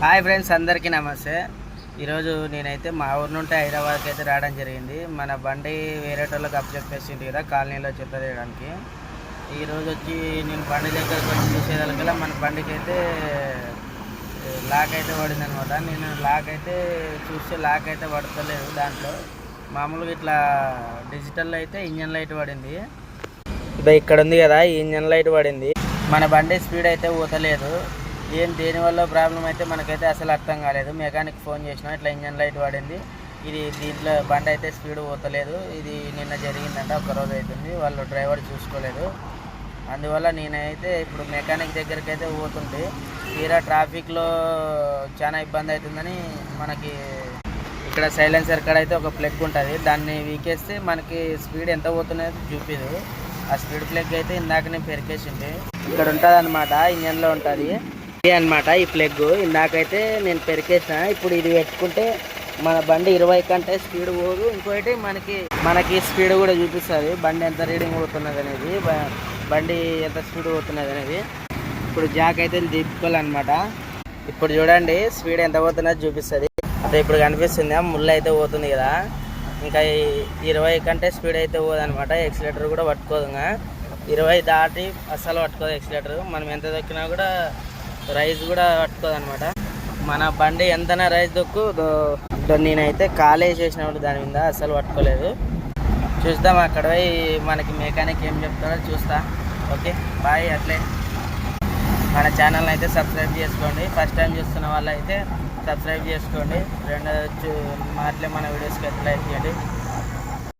Hi friends అందరికీ నమస్తే. ఈరోజు నేనైతే మా ఊరు నుండి హైదరాబాద్కి అయితే రావడం జరిగింది. మన బండి వేరేటోళ్ళకి అప్ చెప్పేసింది కదా కాలనీలో చెప్పేయడానికి ఈరోజు వచ్చి నేను బండి దగ్గరకు వచ్చి చూసేదానికల్లా మన బండికి అయితే లాక్ అయితే పడింది అనమాట నేను లాక్ అయితే చూస్తే లాక్ అయితే పడతలేదు దాంట్లో. మామూలుగా ఇట్లా డిజిటల్లో అయితే ఇంజన్ లైట్ పడింది. ఇప్పుడు ఇక్కడ ఉంది కదా ఇంజన్ లైట్ పడింది. మన బండి స్పీడ్ అయితే పోతలేదు. ఏం దీనివల్ల ప్రాబ్లం అయితే మనకైతే అసలు అర్థం కాలేదు. మెకానిక్ ఫోన్ చేసినా ఇట్లా ఇంజన్ లైట్ పడింది ఇది దీంట్లో బండి అయితే స్పీడ్ పోతలేదు. ఇది నిన్న జరిగిందంట ఒక రోజు అవుతుంది వాళ్ళు డ్రైవర్ చూసుకోలేదు. అందువల్ల నేనైతే ఇప్పుడు మెకానిక్ దగ్గరికి అయితే పోతుంది తీరా ట్రాఫిక్లో చాలా ఇబ్బంది అవుతుందని మనకి ఇక్కడ సైలెన్సర్ కాడ అయితే ఒక ప్లగ్ ఉంటుంది. దాన్ని వీకేస్తే మనకి స్పీడ్ ఎంత పోతున్నది చూపిదు. ఆ స్పీడ్ ప్లగ్ అయితే ఇందాక నేను పెరికేసింది. ఇక్కడ ఉంటుంది అనమాట ఇంజన్లో ఉంటుంది. ఇది అనమాట ఈ ప్లగ్. ఇందాకైతే నేను పెరికేసిన ఇప్పుడు ఇది పెట్టుకుంటే మన బండి ఇరవై కంటే స్పీడ్ పోదు. ఇంకోటి మనకి మనకి స్పీడ్ కూడా చూపిస్తుంది. బండి ఎంత రీడింగ్ పోతున్నది అనేది బండి ఎంత స్పీడ్ పోతున్నది అనేది. ఇప్పుడు జాక్ అయితే తిప్పుకోవాలన్నమాట ఇప్పుడు చూడండి స్పీడ్ ఎంత పోతున్నది చూపిస్తుంది. అదే ఇప్పుడు కనిపిస్తుంది? ముళ్ళు అయితే పోతుంది కదా. ఇంకా ఇరవై కంటే స్పీడ్ అయితే పోదనమాట ఎక్సిలేటర్ కూడా పట్టుకోదు ఇరవై దాటి అస్సలు పట్టుకోదు ఎక్సిలేటర్ మనం ఎంత దొక్కినా కూడా రైస్ కూడా పట్టుకోదు అనమాట మన బండి ఎంతనా రైస్ దొక్కు నేనైతే దో- నేనైతే కాలేసేసినప్పుడు దాని మీద అసలు పట్టుకోలేదు. చూద్దాం అక్కడ పోయి మనకి మెకానిక్ ఏం చెప్తారో చూస్తా. ఓకే బాయ్ అట్లే. మన ఛానల్ని అయితే సబ్స్క్రైబ్ చేసుకోండి. ఫస్ట్ టైం చూస్తున్న వాళ్ళు అయితే సబ్స్క్రైబ్ చేసుకోండి. రెండు చూ- మన వీడియోస్కి అయితే లైక్ చేయండి.